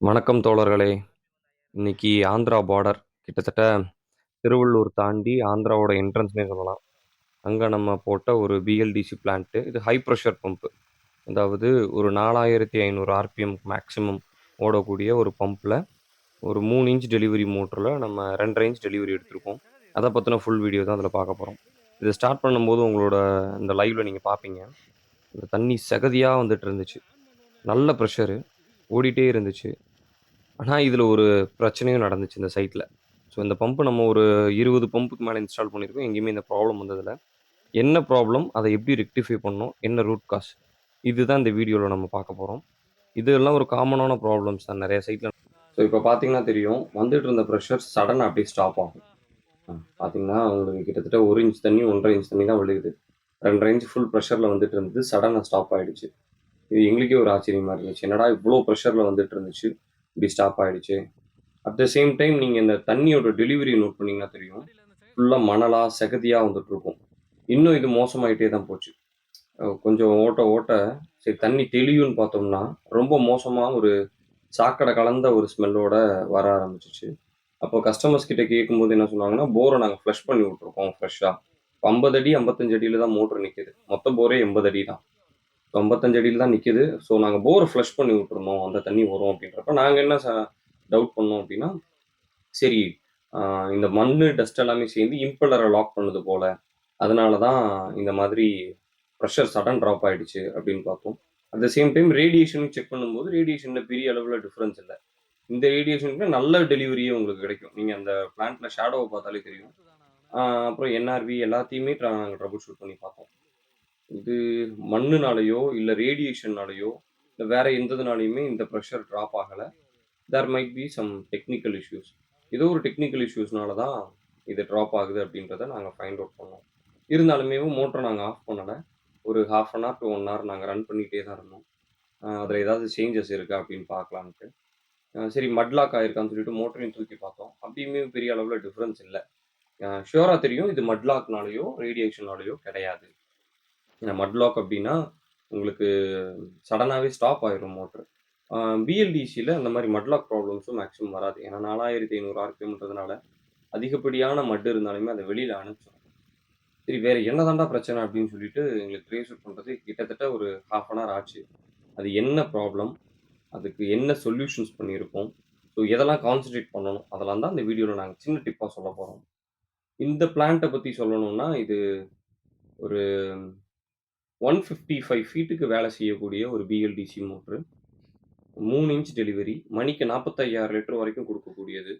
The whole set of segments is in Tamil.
வணக்கம் தோழர்களே! இன்னைக்கு ஆந்திரா பார்டர் கிட்டத்தட்ட திருவள்ளூர் தாண்டி ஆந்திராவோட என்ட்ரன்ஸ்ன்னே சொல்லலாம். அங்க நம்ம போட்ட ஒரு பிஎல்டிசி பிளான்ட்டு. இது ஹை பிரஷர் பம்ப். அதாவது ஒரு 4500 ஆர்பிஎம் மேக்ஸிமம் ஓடக்கூடிய ஒரு பம்ப்ல ஒரு 3 இன்ச் டெலிவரி மோட்டர்ல நம்ம 2 1/2 இன்ச் டெலிவரி எடுத்திருக்கோம். அத பத்தின ஃபுல் வீடியோ தான் அதில பார்க்க போறோம். இத ஸ்டார்ட் பண்ணும்போது உங்களோட இந்த லைவ்ல நீங்க பார்ப்பீங்க. இந்த தண்ணி சகதியாக வந்துட்டு இருந்துச்சு. நல்ல பிரஷரு ஓடிட்டே இருந்துச்சு. ஆனா, இதில் ஒரு பிரச்சனையும் நடந்துச்சு இந்த சைட்ல. ஸோ இந்த பம்ப்பு நம்ம ஒரு 20 பம்புக்கு மேல இன்ஸ்டால் பண்ணியிருக்கோம். எங்கேயுமே இந்த ப்ராப்ளம் வந்ததில்ல. என்ன ப்ராப்ளம்? அத எப்படி ரெக்டிஃபை பண்ணணும்? என்ன ரூட் காஸ்? இதுதான் இந்த வீடியோல நம்ம பார்க்க போறோம். இதெல்லாம் ஒரு காமனான ப்ராப்ளம்ஸ் தான் நெறைய சைட்ல. ஸோ இப்ப பார்த்தீங்கன்னா தெரியும். வந்துட்டு இருந்த பிரஷர் சடனா அப்படியே ஸ்டாப் ஆகும். அ பார்த்தீங்கன்னா, உங்களுக்கு கிட்டத்தட்ட 1 இன்ச் தண்ணி, 1 1/2 இன்ச் தண்ணி தான் விழுகுது. 2 1/2 இன்ச் ஃபுல் பிரஷர்ல வந்துட்டு இருந்தது. சடனா ஸ்டாப் ஆயிடுச்சு. இது எங்களுக்கே ஒரு ஆச்சரியமா இருந்துச்சு. என்னடா இவ்ளோ பிரஷர்ல வந்துட்டு இருந்துச்சு. இப்படி ஸ்டாப் ஆகிடுச்சு அட் த சேம் டைம் நீங்கள் இந்த தண்ணியோட டெலிவரி நோட் பண்ணிங்கன்னா தெரியும். ஃபுல்லாக மணலாக செகதியாக வந்துட்டு இருக்கும். இன்னும் இது மோசமாயிட்டே தான் போச்சு. கொஞ்சம் ஓட்ட ஓட்ட சரி தண்ணி தெளியும்னு பார்த்தோம்னா, ரொம்ப மோசமாக ஒரு சாக்கடை கலந்த ஒரு ஸ்மெல்லோட வர ஆரம்பிச்சிச்சு அப்போ கஸ்டமர்ஸ் கிட்ட கேட்கும்போது என்ன சொன்னாங்கன்னா, போரை நாங்கள் ஃப்ளஷ் பண்ணி விட்ருக்கோம் ஃப்ரெஷ்ஷாக ஐம்பது அடி, ஐம்பத்தஞ்சு அடியில் தான் மோட்ரு நிற்கிது மொத்த போரே 80 அடி தான். ஐம்பத்தஞ்சு அடியில் தான் நிற்கிது ஸோ நாங்கள் போரை ஃப்ளஷ் பண்ணி விட்டுருந்தோம். அந்த தண்ணி வரும் அப்படின்றப்ப, நாங்கள் என்ன ச டவுட் பண்ணோம் அப்படின்னா, சரி இந்த மண் டஸ்ட் எல்லாமே சேர்ந்து இம்பல்லரை லாக் பண்ணுது போல் அதனால தான் இந்த மாதிரி ப்ரெஷர் சடன் ட்ராப் ஆகிடுச்சு அப்படின்னு பார்த்தோம். At the same time radiation check பண்ணும்போது, ரேடியேஷனில் பெரிய அளவில் டிஃப்ரென்ஸ் இல்லை இந்த ரேடியேஷனுக்கு நல்ல டெலிவரியே உங்களுக்கு கிடைக்கும். நீங்கள் அந்த பிளான்ட்டில் ஷேடோவை பார்த்தாலே தெரியும். அப்புறம் என்ஆர்வி எல்லாத்தையுமே நாங்கள் ட்ரபுள் ஷூட் பண்ணி பார்த்தோம். இது மண்ணுனாலேயோ இல்லை ரேடியேஷன்னாலேயோ இல்லை வேறு எந்ததுனாலையுமே இந்த ப்ரெஷர் ட்ராப் ஆகலை there might be some technical issues. ஏதோ ஒரு டெக்னிக்கல் இஷ்யூஸ்னால தான் இது ட்ராப் ஆகுது அப்படின்றத நாங்கள் ஃபைண்ட் அவுட் பண்ணோம். இருந்தாலுமே மோட்டரை நாங்கள் ஆஃப் பண்ணலை ஒரு 1/2 அன் ஹவர் டூ 1 ஹவர் நாங்கள் ரன் பண்ணிகிட்டே தான் இருந்தோம். அதில் ஏதாவது சேஞ்சஸ் இருக்கா அப்படின்னு பார்க்கலான்ட்டு. சரி மட்லாக் ஆயிருக்கான்னு சொல்லிட்டு மோட்டரையும் தூக்கி பார்த்தோம். அப்பயுமே பெரிய அளவில் டிஃப்ரென்ஸ் இல்லை அ தெரியும் இது மட்லாக்னாலேயோ ரேடியேஷனாலேயோ கிடையாது. ஏன்னா மட் லாக் அப்படின்னா, உங்களுக்கு சடனாகவே ஸ்டாப் ஆயிரும் மோட்ரு பிஎல்டிசியில் அந்த மாதிரி மட்லாக் ப்ராப்ளம்ஸும் மேக்ஸிமம் வராது. ஏன்னா 4500 ஆர்பிஎம்ன்றதுனால, அதிகப்படியான மட் இருந்தாலுமே அதை வெளியில் அனுப்பிச்சிடும் சரி வேறு என்ன தாண்டா பிரச்சனை அப்படின்னு சொல்லிட்டு எங்களுக்கு ட்ரேஸ் அவுட் பண்ணுறது கிட்டத்தட்ட ஒரு 1/2 அன் ஹவர் ஆச்சு. அது என்ன ப்ராப்ளம்? அதுக்கு என்ன சொல்யூஷன்ஸ் பண்ணியிருக்கோம்? ஸோ எதெல்லாம் கான்சன்ட்ரேட் பண்ணணும்? அதெல்லாம் தான் இந்த வீடியோவில் நாங்கள் சின்ன டிப்பாக சொல்ல போகிறோம் இந்த பிளான்ட்டை பற்றி சொல்லணும்னா, இது ஒரு 155 ஃபீட்டுக்கு வேலை செய்யக்கூடிய ஒரு பிஎல்டிசி மோட்ரு மூணு இன்ச் டெலிவரி. மணிக்கு 45,000 லிட்டர் வரைக்கும் கொடுக்கக்கூடியது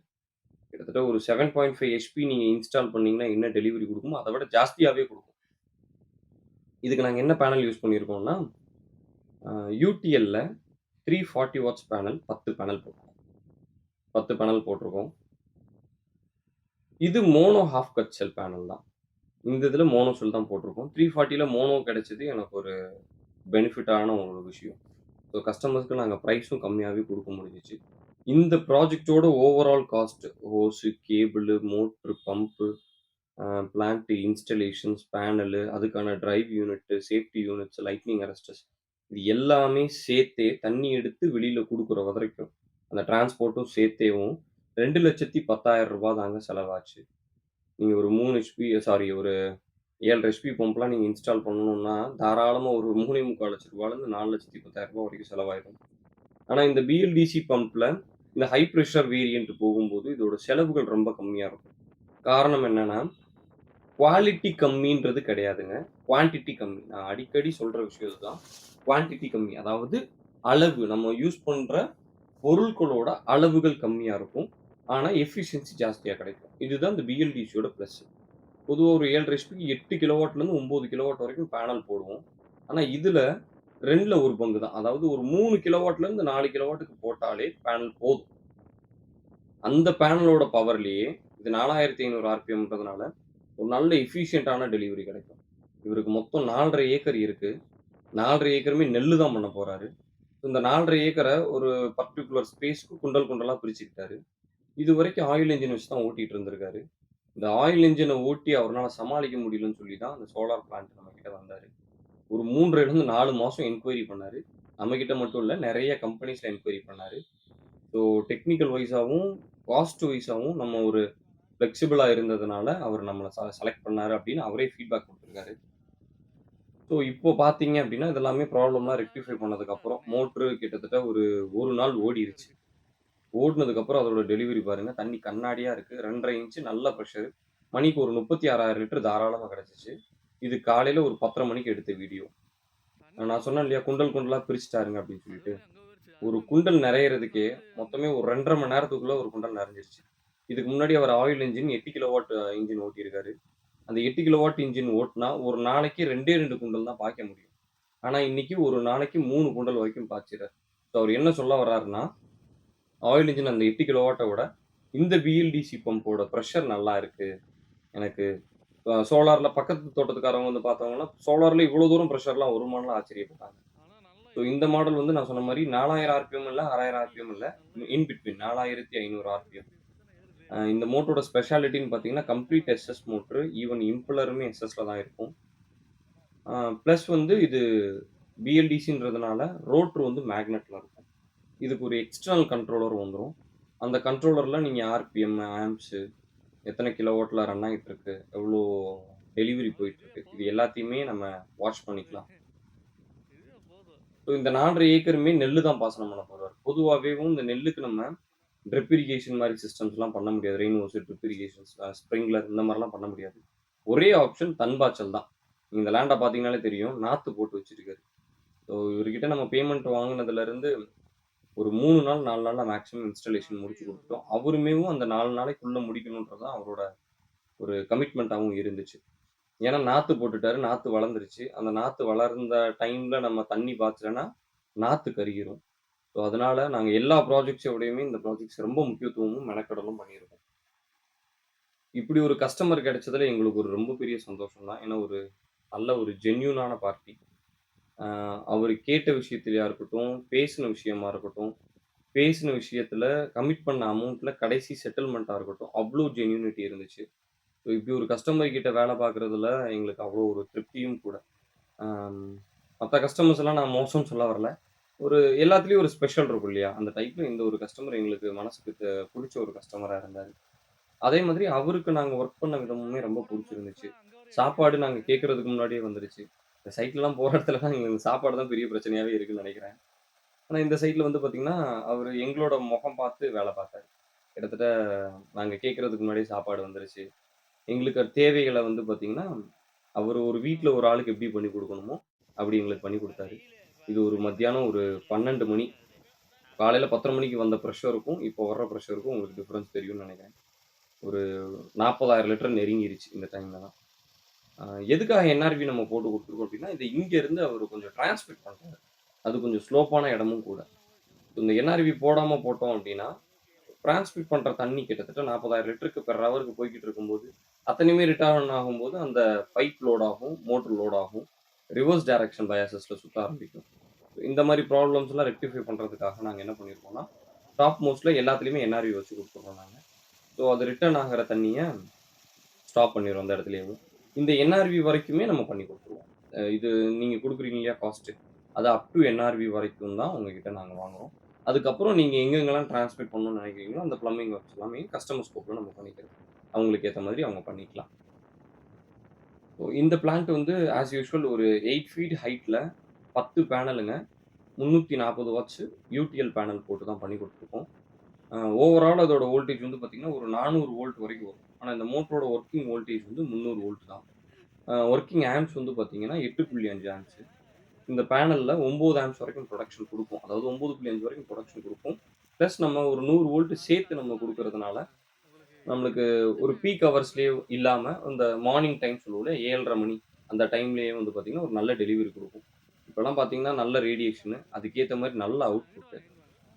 கிட்டத்தட்ட ஒரு 7.5 ஹெச்பி நீங்கள் இன்ஸ்டால் பண்ணீங்கன்னா என்ன டெலிவரி கொடுக்குமோ அதை விட ஜாஸ்தியாகவே கொடுக்கும் இதுக்கு நாங்கள் என்ன பேனல் யூஸ் பண்ணியிருக்கோம்னா, யூடிஎல்ல three forty watts panel 10 panel போட்டிருக்கோம். 10 பேனல் போட்டிருக்கோம். இது mono half cut cell panel தான். இந்த இதில் மோனோ செல் தான் போட்டிருக்கோம். 340ல மோனோ கிடைச்சது எனக்கு ஒரு பெனிஃபிட்டான ஒரு விஷயம். ஸோ கஸ்டமர்ஸ்க்கு நாங்கள் ப்ரைஸும் கம்மியாகவே கொடுக்க முடிஞ்சிச்சு இந்த ப்ராஜெக்ட்டோட overall cost hose, cable, motor pump, plant installations panel, அதுக்கான drive unit safety units, lightning arresters இது எல்லாமே சேர்த்தே தண்ணி எடுத்து வெளியில் கொடுக்குற வரைக்கும், அந்த டிரான்ஸ்போர்ட்டும் சேர்த்தேவும் ரெண்டு லட்சத்தி பத்தாயிரம் ரூபா தாங்க செலவாச்சு. நீங்கள் ஒரு மூணு ஹெச்பி சாரி ஒரு ஏழு ஹெச்பி பம்ப்லாம் நீங்கள் இன்ஸ்டால் பண்ணணும்னா, தாராளமாக ஒரு மூணு முக்கால் லட்ச ரூபாலேருந்து நாலு லட்சத்தி பத்தாயிரம் ரூபாய் வரைக்கும் செலவாயிடும் ஆனால் இந்த பிஎல்டிசி பம்பில் இந்த ஹை ப்ரெஷர் வேரியன்ட் போகும்போது இதோட செலவுகள் ரொம்ப கம்மியாக இருக்கும். காரணம் என்னென்னா குவாலிட்டி கம்மின்றது கிடையாதுங்க. குவான்டிட்டி கம்மி. நான் அடிக்கடி சொல்கிற விஷயம் இதுதான். குவான்டிட்டி கம்மி. அதாவது அளவு நம்ம யூஸ் பண்ணுற பொருட்களோட அளவுகள் கம்மியாக இருக்கும். ஆனால் எஃபிஷியன்சி ஜாஸ்தியாக கிடைக்கும். இதுதான் இந்த பிஎல்டிசியோட ப்ளஸ் பொதுவாக ஒரு ஏழு ரெசிபிக்கு எட்டு கிலோவாட்லேருந்து ஒம்பது கிலோவாட் வரைக்கும் பேனல் போடுவோம். ஆனால் இதில் ரெண்டில் ஒரு பங்கு தான். அதாவது ஒரு மூணு கிலோவாட்லேருந்து நாலு கிலோவாட்டுக்கு போட்டாலே பேனல் போதும். அந்த பேனலோட பவர்லேயே இது 4500 ஆர்பிஎம்ன்றதுனால ஒரு நல்ல எஃபிஷியண்ட்டான டெலிவரி கிடைக்கும். இவருக்கு மொத்தம் 4 1/2 ஏக்கர் இருக்குது நாலரை ஏக்கருமே நெல்லு தான் பண்ண போகிறாரு இந்த நாலரை ஏக்கரை ஒரு பர்ட்டிகுலர் ஸ்பேஸ்க்கு குண்டல் குண்டலாக பிரிச்சுக்கிட்டாரு. இது வரைக்கும் ஆயில் இன்ஜின் வச்சு தான் ஓட்டிகிட்டு இருந்திருக்காரு. இந்த ஆயில் இன்ஜினை ஓட்டி அவர்னால சமாளிக்க முடியலன்னு சொல்லி தான் அந்த சோலார் பிளான்ட் நம்மக்கிட்ட வந்தார் ஒரு மூன்றுலேருந்து நாலு மாதம் என்கொயரி பண்ணார் நம்மக்கிட்ட மட்டும் இல்லை நிறைய கம்பெனிஸில் என்கொயரி பண்ணார் ஸோ டெக்னிக்கல் வைஸாகவும் காஸ்ட் வைஸாகவும் நம்ம ஒரு ஃப்ளெக்சிபிளாக இருந்ததுனால, அவர் நம்மளை செலக்ட் பண்ணாரு அப்படின்னு அவரே ஃபீட்பேக் கொடுத்துருக்காரு ஸோ இப்போ பார்த்தீங்க அப்படின்னா, இதெல்லாமே ப்ராப்ளம்லாம் ரெக்டிஃபை பண்ணதுக்கப்புறம், மோட்ரு கிட்டத்தட்ட ஒரு ஒரு நாள் ஓடிருச்சு. ஓடுனதுக்கப்புறம் அதோட டெலிவரி பாருங்க, தண்ணி கண்ணாடியா இருக்கு. 2 1/2 இன்ச் நல்ல ப்ரெஷர் மணிக்கு ஒரு 36,000 லிட்டர் தாராளமா கிடச்சிச்சு இது காலையில ஒரு பத்தரை மணிக்கு எடுத்த வீடியோ. நான் சொன்னேன் இல்லையா, குண்டல் குண்டலா பிரிச்சுட்டாருங்க அப்படின்னு சொல்லிட்டு. ஒரு குண்டல் நிறையிறதுக்கே மொத்தமே ஒரு 2 1/2 மணி நேரத்துக்குள்ள ஒரு குண்டல் நிறைஞ்சிருச்சு இதுக்கு முன்னாடி அவர் ஆயில் என்ஜின் 8 கிலோவாட் இன்ஜின் ஓட்டியிருக்காரு. அந்த 8 கிலோவாட் இன்ஜின் ஓட்டினா ஒரு நாளைக்கு 2டே 2 குண்டல் தான் பாய்க்க முடியும். ஆனா இன்னைக்கு ஒரு நாளைக்கு மூணு குண்டல் வரைக்கும் பாய்ச்சிறாரு ஸோ அவர் என்ன சொல்ல வர்றாருன்னா, ஆயில் இன்ஜின் அந்த எட்டு கிலோவாட்டை விட, இந்த பிஎல்டிசி பம்போட ப்ரெஷர் நல்லா இருக்குது எனக்கு சோலாரில் பக்கத்து தோட்டத்துக்காரவங்க வந்து பார்த்தவங்கன்னா, சோலாரில் இவ்வளோ தூரம் ப்ரெஷர்லாம் வருமானலாம் ஆச்சரியப்பட்டாங்க. ஸோ இந்த மாடல் வந்து நான் சொன்ன மாதிரி நாலாயிரம் ஆர்பிஎம் இல்லை ஆறாயிரம் ஆர்பிஎம் இல்லை இன் பிட்வீன் 4500 ஆர்பிஎம். இந்த மோட்டரோட ஸ்பெஷாலிட்டின்னு பார்த்தீங்கன்னா, கம்ப்ளீட் எஸ்எஸ் மோட்ரு ஈவன் இம்பெல்லருமே எஸ்எஸ்ல தான் இருக்கும். ப்ளஸ் வந்து இது பிஎல்டிசின்றதுனால ரோட்ரு வந்து மேக்னெட்ல இருக்கும். இதுக்கு ஒரு எக்ஸ்டர்னல் கண்ட்ரோலர் வந்துடும் அந்த கண்ட்ரோலரில் நீங்கள் ஆர்பிஎம், ஆம்ப்ஸு, கிலோ ஹோட்டலில் ரன் ஆயிட்டு இருக்கு, எவ்வளோ டெலிவரி போயிட்டுருக்கு இது எல்லாத்தையுமே நம்ம வாட்ச் பண்ணிக்கலாம். ஸோ இந்த நாலரை ஏக்கருமே நெல்லு தான் பாசனம் பண்ண போகிறார் பொதுவாகவேவும் இந்த நெல்லுக்கு நம்ம ட்ரிப் இரிகேஷன் மாதிரி சிஸ்டம்ஸ்லாம் பண்ண முடியாது. Rain hose, drip irrigations, sprinkler இந்த மாதிரிலாம் பண்ண முடியாது. ஒரே ஆப்ஷன் தன்பாய்ச்சல் தான். இந்த லேண்டை பார்த்தீங்கனாலே தெரியும். நாற்று போட்டு வச்சிருக்காரு. ஸோ இவர்கிட்ட நம்ம பேமெண்ட் வாங்கினதுலேருந்து ஒரு மூணு நாள், நாலு நாளில் மேக்ஸிமம் இன்ஸ்டாலேஷன் முடிச்சு கொடுத்துட்டோம் அவருமேவும் அந்த நாலு நாளைக்குள்ளே முடிக்கணுன்றது தான் அவரோட ஒரு கமிட்மெண்ட்டாகவும் இருந்துச்சு. ஏன்னா நாற்று போட்டுட்டாரு. நாற்று வளர்ந்துருச்சு. அந்த நாற்று வளர்ந்த டைமில் நம்ம தண்ணி பாய்ச்சலன்னா, நாற்று கருகிரும். ஸோ அதனால நாங்கள் எல்லா ப்ராஜெக்ட்ஸோடையுமே இந்த ப்ராஜெக்ட்ஸ் ரொம்ப முக்கியத்துவமும், மெனக்கடலும் பண்ணியிருக்கோம். இப்படி ஒரு கஸ்டமர் கிடைச்சதுல எங்களுக்கு ஒரு ரொம்ப பெரிய சந்தோஷம் தான். ஏன்னா ஒரு நல்ல ஒரு ஜென்யூனான பார்ட்டி. அவர் கேட்ட விஷயத்துலையா இருக்கட்டும், பேசின விஷயமா இருக்கட்டும், பேசின விஷயத்துல கமிட் பண்ண அமௌண்ட்ல கடைசி செட்டில்மெண்ட்டா இருக்கட்டும், அவ்வளோ ஜென்யூனிட்டி இருந்துச்சு. ஸோ இப்படி ஒரு கஸ்டமர் கிட்ட வேலை பார்க்குறதுல எங்களுக்கு அவ்வளோ ஒரு திருப்தியும் கூட. மற்ற கஸ்டமர்ஸ் எல்லாம் நான் மோசம்னு சொல்ல வரல. ஒரு எல்லாத்துலேயும் ஒரு ஸ்பெஷல் இருக்கும் இல்லையா? அந்த டைப்ல இந்த ஒரு கஸ்டமர் எங்களுக்கு மனசுக்கு பிடிச்ச ஒரு கஸ்டமராக இருந்தார் அதே மாதிரி அவருக்கு நாங்கள் ஒர்க் பண்ண விதமுமே ரொம்ப பிடிச்சிருந்துச்சு சாப்பாடு நாங்கள் கேட்கறதுக்கு முன்னாடியே வந்துருச்சு. இந்த சைட்லலாம் இடத்துல தான் எங்களுக்கு சாப்பாடு தான் பெரிய பிரச்சனையாகவே இருக்குன்னு நினைக்கிறேன் ஆனால் இந்த சைட்டில் வந்து பார்த்திங்கன்னா அவர் எங்களோட முகம் பார்த்து வேலை பார்த்தாரு. கிட்டத்தட்ட நாங்கள் கேட்குறதுக்கு முன்னாடி சாப்பாடு வந்துருச்சு. எங்களுக்கு தேவைகளை வந்து பார்த்திங்கன்னா அவர் ஒரு வீட்டில் ஒரு ஆளுக்கு எப்படி பண்ணி கொடுக்கணுமோ அப்படி எங்களுக்கு பண்ணி கொடுத்தாரு இது ஒரு மத்தியானம் ஒரு 12 மணி. காலையில் பத்தரை மணிக்கு வந்த ப்ரெஷருக்கும் இப்போ வர்ற ப்ரெஷருக்கும் உங்களுக்கு டிஃப்ரென்ஸ் தெரியும்னு நினைக்கிறேன் ஒரு 40,000 லிட்டர் நெருங்கிருச்சு இந்த டைமில் தான். எதுக்காக என்ஆர்வி நம்ம போட்டு கொடுத்துருக்கோம் அப்படின்னா, இது இங்கேருந்து அவர் கொஞ்சம் டிரான்ஸ்மிட் பண்ணுறாரு அது கொஞ்சம் ஸ்லோப்பான இடமும் கூட. இந்த என்ஆர்வி போடாமல் போட்டோம் அப்படின்னா, டிரான்ஸ்மிட் பண்ணுற தண்ணி கிட்டத்தட்ட 40,000 லிட்டருக்கு பெர் ஹவருக்கு போய்கிட்டு இருக்கும்போது, அத்தனையுமே ரிட்டர்ன் ஆகும்போது அந்த பைப் லோட் ஆகும், மோட்டர் லோட் ஆகும். ரிவர்ஸ் டைரக்ஷன் பயாசஸில் சுத்த ஆரம்பிக்கும். இந்த மாதிரி ப்ராப்ளம்ஸ்லாம் ரெக்டிஃபை பண்ணுறதுக்காக நாங்கள் என்ன பண்ணியிருக்கோம்னா, டாப் மோஸ்ட்ல எல்லாத்துலேயுமே என்ஆர்வி வச்சு கொடுத்துருவோம் நாங்கள் ஸோ அது ரிட்டர்ன் ஆகிற தண்ணியை ஸ்டாப் பண்ணிடுவோம் அந்த இடத்துலையும் இந்த என்ஆர்வி வரைக்குமே நம்ம பண்ணி கொடுத்துருவோம் இது நீங்கள் கொடுக்குறீங்க இல்லையா காஸ்ட்டு அது அப் டு என்ஆர்வி வரைக்கும் தான் உங்ககிட்ட நாங்கள் வாங்குறோம். அதுக்கப்புறம் நீங்கள் எங்கெங்கெல்லாம் டிரான்ஸ்மிட் பண்ணணும்னு நினைக்கிறீங்களோ அந்த பிளம்பிங் ஒர்க்ஸ் எல்லாமே கஸ்டமர் ஸ்கோப்பில் நம்ம பண்ணிக்கிறோம் அவங்களுக்கு ஏற்ற மாதிரி அவங்க பண்ணிக்கலாம். ஸோ இந்த பிளான்ட் வந்து ஆஸ் யூஷுவல் ஒரு எயிட் ஃபீட் ஹைட்டில் பத்து பேனலுங்க. 340 வாட்ஸ் யூடிஎல் பேனல் போட்டு தான் பண்ணி கொடுத்துருக்கோம் ஓவரால் அதோட வோல்டேஜ் வந்து பார்த்தீங்கன்னா, ஒரு 400 வோல்ட் வரைக்கும் வரும். ஆனால் இந்த மோட்டரோட ஒர்க்கிங் வோல்டேஜ் வந்து 300 வோல்ட் தான். ஒர்க்கிங் ஆம்ஸ் வந்து பார்த்தீங்கன்னா, எட்டு புள்ளி அஞ்சு ஆம்ஸு இந்த பேனலில் ஒம்பது ஆம்ஸ் வரைக்கும் ப்ரொடக்ஷன் கொடுக்கும் அதாவது 9.5 வரைக்கும் ப்ரொடக்ஷன் கொடுக்கும் ப்ளஸ் நம்ம ஒரு நூறு வோல்ட் சேர்த்து நம்ம கொடுக்கறதுனால நம்மளுக்கு ஒரு பீக் ஹவர்ஸ்லேயே இல்லாமல் அந்த மார்னிங் டைம் சொல்லுவோம்ல ஏழரை மணி அந்த டைம்லேயே வந்து பார்த்தீங்கன்னா, ஒரு நல்ல டெலிவரி கொடுக்கும் இப்போலாம் பார்த்தீங்கன்னா, நல்ல ரேடியேஷனு, அதுக்கேற்ற மாதிரி நல்ல அவுட்புட்.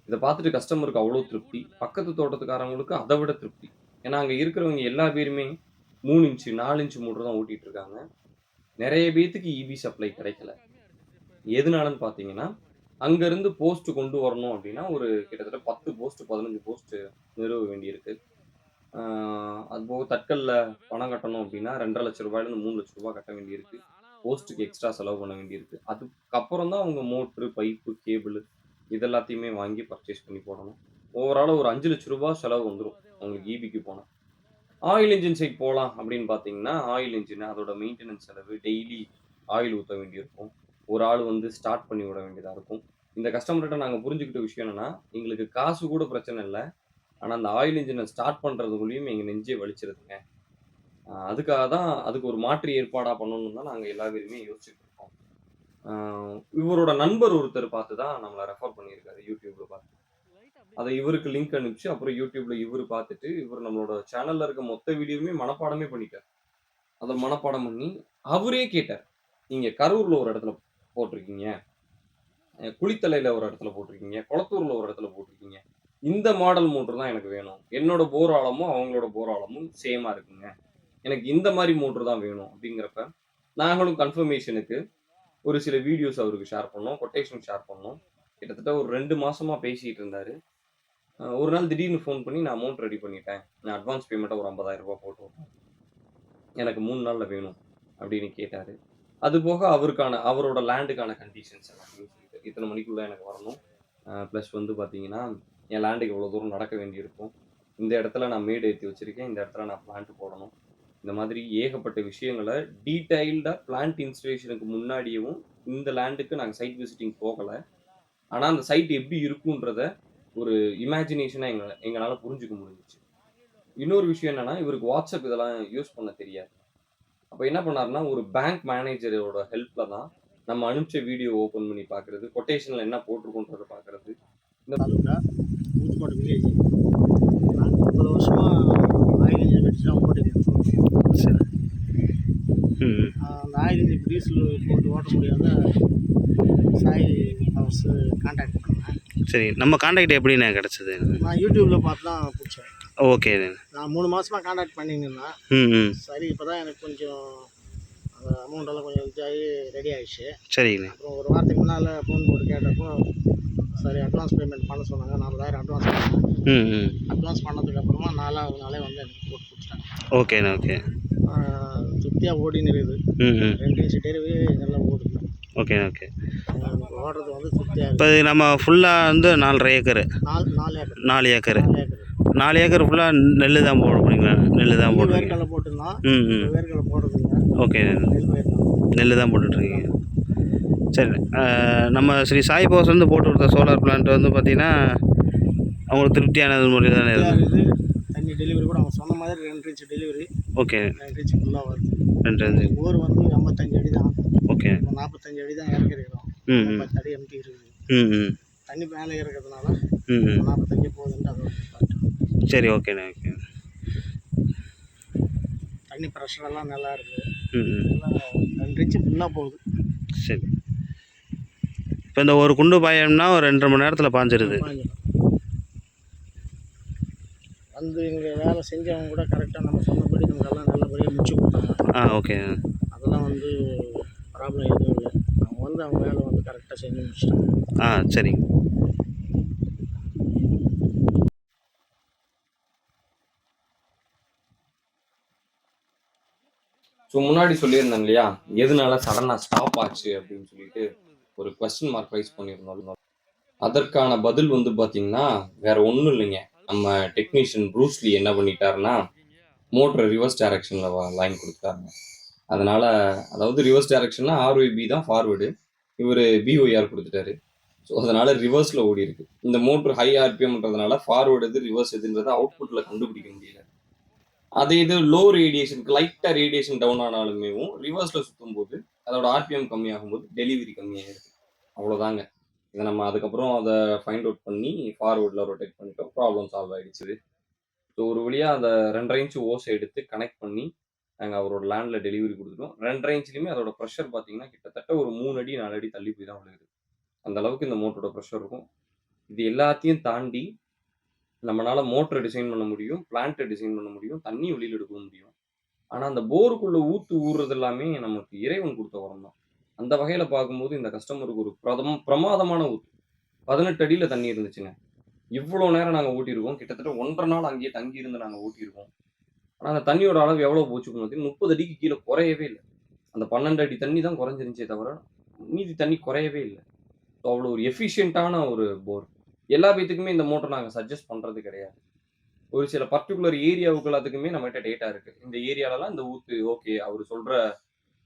இதை பார்த்துட்டு கஸ்டமருக்கு அவ்வளோ திருப்தி. பக்கத்து தோட்டத்துக்காரவங்களுக்கு அதை விட திருப்தி. ஏன்னா, அங்கே இருக்கிறவங்க எல்லா பேருமே மூணு இன்ச்சு நாலு இன்ச்சு மோட்டர் தான் ஓட்டிகிட்டு இருக்காங்க. நிறைய பேத்துக்கு ஈபி சப்ளை கிடைக்கல. எதுனாலன்னு பார்த்தீங்கன்னா, அங்கேருந்து போஸ்ட் கொண்டு வரணும் அப்படின்னா, ஒரு கிட்டத்தட்ட 10 போஸ்ட், 15 போஸ்ட் நிறுவ வேண்டியிருக்கு. அதுபோக தட்கல்ல பணம் கட்டணும் அப்படின்னா, ரெண்டரை லட்ச ரூபாயிலேருந்து மூணு லட்ச ரூபாய் கட்ட வேண்டியிருக்கு. போஸ்ட்டுக்கு எக்ஸ்ட்ரா செலவு பண்ண வேண்டியிருக்கு. அதுக்கப்புறம் தான் அவங்க மோட்ரு, பைப்பு, கேபிள் இது எல்லாத்தையுமே வாங்கி பர்ச்சேஸ் பண்ணி போடணும். ஓவராலாக ஒரு அஞ்சு லட்ச ரூபாய் செலவு வந்துடும் உங்களுக்கு ஈபிக்கு போனா. ஆயில் இன்ஜின் சைட் போகலாம் அப்படின்னு பார்த்தீங்கன்னா, ஆயில் இன்ஜின் அதோட மெயின்டெனன்ஸ் செலவு, டெய்லி ஆயில் ஊற்ற வேண்டியிருக்கும். ஒரு ஆள் வந்து ஸ்டார்ட் பண்ணி விட வேண்டியதாக இருக்கும். இந்த கஸ்டமர்கிட்ட நாங்கள் புரிஞ்சுக்கிட்ட விஷயம் என்னென்னா எங்களுக்கு காசு கூட பிரச்சனை இல்லை ஆனால் அந்த ஆயில் இன்ஜினை ஸ்டார்ட் பண்ணுறதுக்குள்ளேயும் எங்கள் நெஞ்சே வலிச்சிருதுங்க. அதுக்காக தான் அதுக்கு ஒரு மாற்று ஏற்பாடாக பண்ணணும்னு தான் நாங்கள் எல்லா பேருமே யோசிச்சுட்டு இருக்கோம். இவரோட நண்பர் ஒருத்தர் பார்த்து தான் நம்மளை ரெஃபர் பண்ணியிருக்காரு யூடியூப்பில் பார்த்து. அதை இவருக்கு லிங்க் அனுப்பிச்சு, அப்புறம் யூடியூப்ல இவர் பார்த்துட்டு, இவர் நம்மளோட சேனல்ல இருக்க மொத்த வீடியோவுமே மனப்பாடமே பண்ணிட்டார் அதை மனப்பாடம் பண்ணி, அவரே கேட்டார். நீங்க கரூர்ல ஒரு இடத்துல போட்டிருக்கீங்க. குளித்தலையில ஒரு இடத்துல போட்டிருக்கீங்க. குளத்தூர்ல ஒரு இடத்துல போட்டிருக்கீங்க. இந்த மாடல் மோட்டர் தான் எனக்கு வேணும். என்னோட போர் ஆழமும், அவங்களோட போர் ஆழமும் சேமா இருக்குங்க. எனக்கு இந்த மாதிரி மோட்டர் தான் வேணும் அப்படிங்கிறப்ப, நாங்களும் கன்ஃபர்மேஷனுக்கு ஒரு சில வீடியோஸ் அவருக்கு ஷேர் பண்ணோம். கொட்டேஷன் ஷேர் பண்ணோம். கிட்டத்தட்ட ஒரு ரெண்டு மாசமா பேசிட்டு இருந்தாரு. ஒரு நாள் திடீர்னு ஃபோன் பண்ணி நான் அமௌண்ட் ரெடி பண்ணிட்டேன். நான் அட்வான்ஸ் பேமெண்ட்டாக ஒரு ஐம்பதாயிரம் ரூபா போட்டு எனக்கு மூணு நாளில் வேணும் அப்படின்னு கேட்டார் அது போக அவருக்கான அவரோட லேண்டுக்கான கண்டிஷன்ஸ் எல்லாத்தையும் சொல்லிட்டு, இத்தனை மணிக்குள்ளே எனக்கு வரணும். ப்ளஸ் வந்து பார்த்தீங்கன்னா, என் லேண்டுக்கு இவ்வளோ தூரம் நடக்க வேண்டியிருக்கும். இந்த இடத்துல நான் மேடு ஏற்றி வச்சிருக்கேன். இந்த இடத்துல நான் பிளான்ட் போடணும். இந்த மாதிரி ஏகப்பட்ட விஷயங்களை டீட்டெயில்டாக பிளான்ட் இன்ஸ்டலேஷனுக்கு முன்னாடியும் இந்த லேண்டுக்கு நாங்கள் சைட் விசிட்டிங் போகலை ஆனால் அந்த சைட் எப்படி இருக்குன்றத ஒரு இமேஜினேஷனா எங்க எங்கனால புரிஞ்சுக்க முடிஞ்சுச்சு. இன்னொரு விஷயம் என்னன்னா, இவருக்கு WhatsApp இதெல்லாம் யூஸ் பண்ண தெரியாது. அப்ப என்ன பண்ணாருன்னா, ஒரு பேங்க் மேனேஜரோட ஹெல்ப்ல தான் நம்ம அனுப்பிச்ச வீடியோ ஓப்பன் பண்ணி பார்க்கிறது, கொட்டேஷன்ல என்ன போட்டிருக்கோன்றத பார்க்கிறது. இந்த ஊத்துக்கோட்டை வில்லேஜ் நாங்கள் முப்பது வருஷமா ஆயில் இன்ஜின் தான் அந்த ஆயில் இன்ஜின் டீசல் போட்டு ஓட்ட முடியாத சாய் ஹவுஸ் கான்டாக்ட் பண்ணேன் சரி நம்ம காண்டாக்ட் எப்படிண்ணே கிடச்சிது? நான் யூடியூப்பில் பார்த்து தான் பிடிச்சேன். ஓகே நான் மூணு மாதமாக கான்டாக்ட் பண்ணிட்டு இருந்தேன். ம் ம். சரி இப்போ தான் எனக்கு கொஞ்சம் அந்த அமௌண்ட்டெல்லாம் கொஞ்சம் இதாகி ரெடி ஆயிடுச்சு. சரிங்கண்ணே. அப்புறம் ஒரு வாரத்துக்கு முன்னால் ஃபோன் போட்டு கேட்டப்போ சரி அட்வான்ஸ் பேமெண்ட் பண்ண சொன்னாங்க. நாலாயிரம் அட்வான்ஸ் பண்ணேன். ம் ம். அட்வான்ஸ் பண்ணதுக்கு அப்புறமா நாலாவது நாளே வந்து எனக்கு போட்டு கொடுத்துட்டாங்க. ஓகேண்ணே ஓகே. திருப்தியாக ஓடின்னு இருக்குது. ம் ம். ரெண்டு டெலிவரி நல்லா ஓடுது. ஓகே எனக்கு ஓடுறது வந்து திருப்தியாக இப்போ நம்ம ஃபுல்லாக வந்து நாலரை ஏக்கரு. நாலு ஏக்கர். நாலு ஏக்கரு. ஃபுல்லாக நெல் தான் போட போறீங்களா? நெல் தான் போடுறீங்க ம் ம். ஓகே நெல். தான் போட்டுட்ருக்கீங்க சரி நம்ம ஸ்ரீ சாய் பவர்ஸ் வந்து போட்டு கொடுத்த சோலார் பிளான்ட் வந்து பார்த்தீங்கன்னா அவங்களுக்கு திருப்தியான முறை தானே இருக்குது தண்ணி டெலிவரி கூட அவங்க சொன்ன மாதிரி ரெண்டு டெலிவரி ஓகே. ரெண்டு இன்ச்சு ஃபுல்லாக வருது. ரெண்டு ரெண்டு போர் வந்து ஐம்பத்தஞ்சு அடி தான். ஓகே. நாற்பத்தஞ்சு அடி தான் இறக்கிருக்கிறோம். ம் பத்து அடி எம்டி இருக்குது. ம் ம். தண்ணி மேலே இருக்கிறதுனால ம் நாற்பத்தஞ்சு போகுதுன்ட்டு பாட்டு சரி ஓகேண்ணே ஓகே. தண்ணி ப்ரெஷர் எல்லாம் நல்லா இருக்குது ம் நல்லா ரெண்டு இன்ச்சு ஃபுல்லாக போகுது. சரி. இப்போ இந்த ஒரு குண்டு பாயம்னா ஒரு ரெண்டரை மணி நேரத்தில் பாஞ்சிருது. வந்து இங்கே வேலை செஞ்சவங்க கூட கரெக்டாக நம்ம சொன்னபடி நமக்கெல்லாம் நல்லபடியாக முடிச்சு கொடுத்தாங்க ஆ ஓகே அதெல்லாம் வந்து ப்ராப்ளம் எதுவும் இல்லை அவங்க வந்து அவங்க வேலை வந்து கரெக்டாக செஞ்சு முடிச்சிட்டாங்க ஆ சரிங்க ஸோ முன்னாடி சொல்லியிருந்தேன் இல்லையா? எதனால சடனா ஸ்டாப் ஆச்சு அப்படின்னு சொல்லிட்டு ஒரு கொஸ்டின் மார்க் ரைஸ் பண்ணியிருந்தோம். அதற்கான பதில் வந்து பார்த்தீங்கன்னா, வேற ஒண்ணும் இல்லைங்க. நம்ம டெக்னீஷியன் ப்ரூஸ்லி என்ன பண்ணிட்டாருன்னா, மோட்டர் ரிவர்ஸ் டைரக்ஷனில் லைன் கொடுத்தாருங்க அதனால் அதாவது ரிவர்ஸ் டைரக்ஷன்னா ஆர்ஒய்பி தான் ஃபார்வர்டு. இவரு பிஓஆர் கொடுத்துட்டாரு ஸோ அதனால் ரிவர்ஸில் ஓடி இருக்கு இந்த மோட்டர் ஹை ஆர்பிஎம்ன்றதுனால ஃபார்வர்டு எது, ரிவர்ஸ் எதுன்றத அவுட்புட்டில் கண்டுபிடிக்க முடியல. அதே இது லோ ரேடியேஷனுக்கு லைட்டாக ரேடியேஷன் டவுன் ஆனாலுமேவும் சுற்றும் போது அதோட ஆர்பிஎம் கம்மியாகும் போது டெலிவரி கம்மியாயிருது. அவ்வளோதாங்க. இதை நம்ம அதுக்கப்புறம் அதை ஃபைண்ட் அவுட் பண்ணி ஃபார்வேர்டில் ரொட்டேட் பண்ணிட்டோம். ப்ராப்ளம் சால்வ் ஆகிடுச்சு ஸோ ஒரு வழியாக அந்த 2 1/2 இன்ச் எடுத்து கனெக்ட் பண்ணி, நாங்கள் அவரோட லேண்டில் டெலிவரி கொடுத்துட்டோம் ரெண்டரை இன்ச்லேயுமே அதோட ப்ரெஷர் பார்த்தீங்கன்னா, கிட்டத்தட்ட ஒரு மூணு அடி, நாலு அடி தள்ளி போய் தான் விழுகுது. அந்த அளவுக்கு இந்த மோட்டரோட ப்ரெஷர் இருக்கும். இது எல்லாத்தையும் தாண்டி, நம்மளால் மோட்டரை டிசைன் பண்ண முடியும், பிளான்ட்டை டிசைன் பண்ண முடியும், தண்ணி வெளியில் எடுக்கவும் முடியும். ஆனால் அந்த போருக்குள்ளே ஊற்று ஊறுறது எல்லாமே நமக்கு இறைவன் கொடுத்த உரம் தான். அந்த வகையில் பார்க்கும்போது இந்த கஸ்டமருக்கு ஒரு பிரதம் பிரமாதமான ஊத்து. பதினெட்டு அடியில் தண்ணி இருந்துச்சுங்க. இவ்வளோ நேரம் நாங்கள் ஓட்டியிருக்கோம். கிட்டத்தட்ட 1 1/2 நாள் அங்கேயே தங்கி இருந்து நாங்கள் ஓட்டியிருக்கோம். ஆனால் அந்த தண்ணியோட அளவு எவ்வளோ போச்சு பார்த்தீங்கன்னா, 30 அடிக்கு கீழே குறையவே இல்லை அந்த 12 அடி தண்ணி தான் குறைஞ்சிருந்துச்சே தவிர, மீதி தண்ணி குறையவே இல்லை ஸோ அவ்வளோ ஒரு எஃபிஷியண்ட்டான ஒரு போர். எல்லா பேத்துக்குமே இந்த மோட்டர் நாங்கள் சஜஸ்ட் பண்ணுறது கிடையாது. ஒரு சில பர்ட்டிகுலர் ஏரியாவுக்கு எல்லாத்துக்குமே நம்மகிட்ட டேட்டா இருக்குது இந்த ஏரியாலலாம் இந்த ஊத்து ஓகே. அவர் சொல்கிற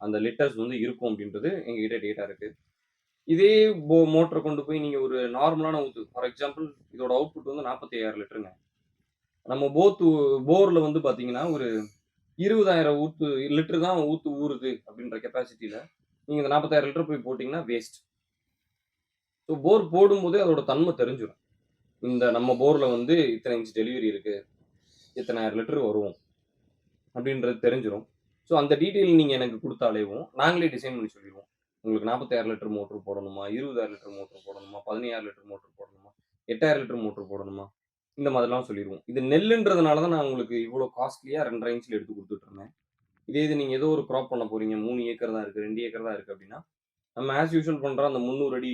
அந்த லிட்டர்ஸ் வந்து இருக்கும் அப்படின்றது எங்ககிட்ட டேட்டா இருக்கு. இதே போ மோட்டரை கொண்டு போய் நீங்கள் ஒரு நார்மலான ஊத்து ஃபார் எக்ஸாம்பிள் இதோட அவுட்புட் வந்து 45,000 லிட்டருங்க. நம்ம போத்து போரில் வந்து பார்த்தீங்கன்னா, ஒரு 20,000 ஊத்து லிட்டர் தான் ஊத்து ஊறுது அப்படின்ற கெப்பாசிட்டியில் நீங்கள் இந்த 40,000 லிட்டர் போய் போட்டிங்கன்னா வேஸ்ட். ஸோ போர் போடும்போதே அதோட தன்மை தெரிஞ்சிடும் இந்த நம்ம போரில் வந்து இத்தனை இன்ச் டெலிவரி இருக்குது இத்தனாயிரம் லிட்டர் வரும். அப்படின்றது தெரிஞ்சிடும் ஸோ அந்த டீட்டெயில் நீங்கள் எனக்கு கொடுத்தாலேவும் நாங்களே டிசைன் பண்ணி சொல்லிடுவோம் உங்களுக்கு 46 லிட்டர் மோட்டர் போடணுமா? 20,000 லிட்டர் மோட்டர் போடணுமா? 16,000 லிட்டர் மோட்டர் போடணுமா? 8,000 லிட்டர் மோட்டர் போடணுமா? இந்த மாதிரிலாம் சொல்லிடுவோம் இது நெல்லுன்றதுனால தான் நான் உங்களுக்கு இவ்வளோ காஸ்ட்லியாக ரெண்டரை இன்ச்சில் எடுத்து கொடுத்துட்ருந்தேன் இதே இது நீங்கள் ஏதோ ஒரு க்ராப் பண்ண போகிறீங்க மூணு ஏக்கர் தான் இருக்குது ரெண்டு ஏக்கர் தான் இருக்குது அப்படின்னா, நம்ம ஆஸ் யூஷுவல் பண்ணுற அந்த 300 அடி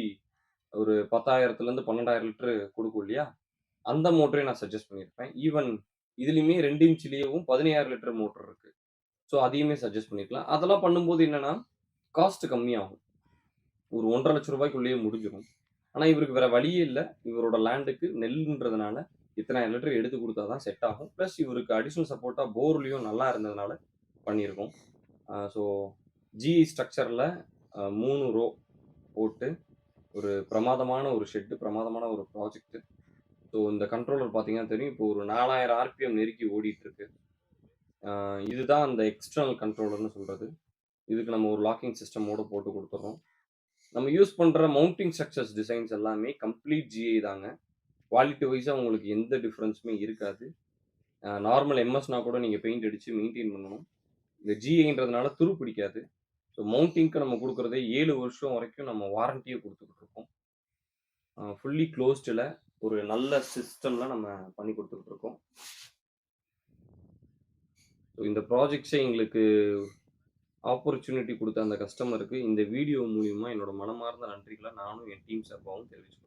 ஒரு 10,000த்துலருந்து 12,000 லிட்டர் கொடுக்கும் இல்லையா? அந்த மோட்டரே நான் சஜஸ்ட் பண்ணியிருப்பேன். ஈவன் இதுலயுமே 2 இன்ச்லயேவும் 16 லிட்டர் மோட்டர் இருக்குது ஸோ அதையுமே சஜஸ்ட் பண்ணிக்கலாம் அதெல்லாம் பண்ணும்போது என்னென்னா காஸ்ட் கம்மியாகும். ஒரு 1,50,000 ரூபாய்க்குள்ளேயே முடிஞ்சிடும் ஆனால் இவருக்கு வேற வழியே இல்லை இவரோட லேண்டுக்கு நெல்லுன்றதுனால இத்தனை லிட்டர் எடுத்து கொடுத்தா தான் செட் ஆகும். ப்ளஸ் இவருக்கு அடிஷ்னல் சப்போர்ட்டாக போர்லேயும் நல்லா இருந்ததுனால பண்ணியிருக்கோம். ஸோ ஜி ஸ்ட்ரக்சரில் மூணு ரோ போட்டு ஒரு பிரமாதமான ஒரு ஷெட்டு பிரமாதமான ஒரு ப்ராஜெக்ட். ஸோ இந்த கண்ட்ரோலர் பார்த்தீங்கன்னா தெரியும். இப்போ ஒரு 4000 ஆர்பிஎம் நெருக்கி ஓடிட்டு இருக்கு. இதுதான் அந்த எக்ஸ்டர்னல் கண்ட்ரோலர்னு சொல்கிறது இதுக்கு நம்ம ஒரு லாக்கிங் சிஸ்டமோடு போட்டு கொடுத்துட்றோம் நம்ம யூஸ் பண்ணுற மவுண்டிங் ஸ்ட்ரக்சர்ஸ் டிசைன்ஸ் எல்லாமே கம்ப்ளீட் ஜிஐ தாங்க. குவாலிட்டி வைஸாக உங்களுக்கு எந்த டிஃப்ரென்ஸுமே இருக்காது. நார்மல் எம்எஸ்னா கூட நீங்கள் பெயிண்ட் அடித்து மெயின்டைன் பண்ணணும். இந்த ஜிஐன்றதுனால துரு பிடிக்காது. ஸோ மவுண்டிங்க்கு நம்ம கொடுக்குறதே ஏழு வருஷம் வரைக்கும் நம்ம வாரண்டியை கொடுத்துக்கிட்டு இருக்கோம். ஃபுல்லி க்ளோஸ்டில் ஒரு நல்ல சிஸ்டமில் நம்ம பண்ணி கொடுத்துக்கிட்டு இருக்கோம். ஸோ இந்த ப்ராஜெக்ட்ஸை எங்களுக்கு ஆப்பர்ச்சுனிட்டி கொடுத்த அந்த கஸ்டமருக்கு இந்த வீடியோ மூலிமா என்னோட மனமார்ந்த நன்றிகளை நானும் என் டீம் சார்பாகவும் தெரிவிச்சுக்கிறோம்.